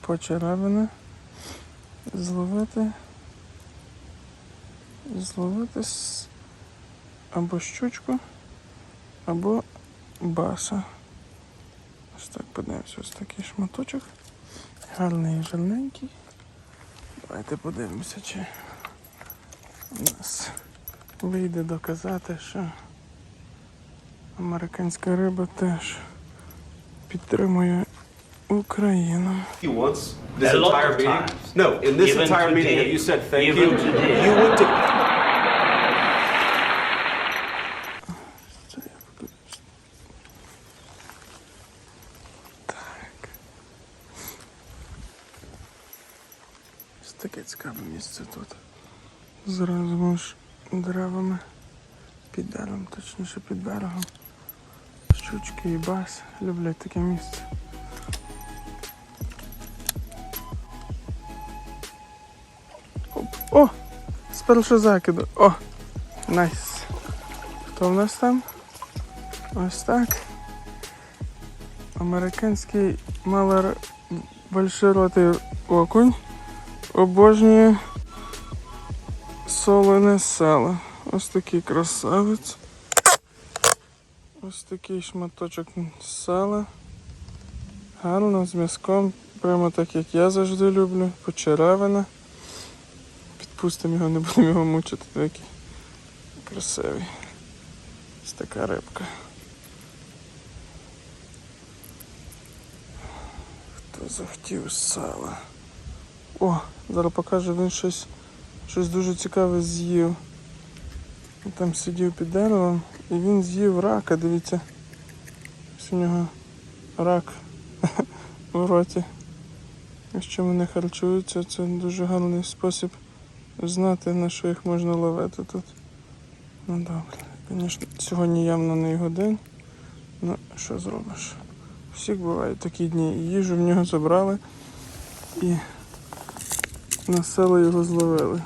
Почеревини. Зловити. Зловити або щучку, або баса. Ось так подивимося, ось такий шматочок. Гарний жирненький. Давайте подивимося, чи у нас вийде доказати, що американська риба теж підтримує Україну. you once this A lot entire of meeting? times. No, in this Even entire meeting, today. have you said thank Even you? today. You would Ось таке цікаве місце тут. Зразу між деревами. Під деревом, точніше під берегом. Щучки і бас люблять таке місце. О! З першого закиду. О! Найс. Хто в нас там? Ось так. Американський малер большеротий окунь обожнює солене сало. Ось такий красавець. Ось такий шматочок сала. Гарно з м'язком, прямо так як я завжди люблю. Почеревина. Підпустимо його, не будемо його мучити. Такий красивий. Ось така рибка. Хто захотів сала? О, зараз покажу, він щось, щось дуже цікаве з'їв. Там сидів під деревом і він з'їв рака, дивіться. Ось у нього рак в роті. Якщо вони харчуються, це дуже гарний спосіб знати, на що їх можна ловити тут. Ну добре. Звісно, сьогодні явно не його день. Ну, що зробиш? Всіх бувають такі дні. Їжу в нього забрали і на село його зловили.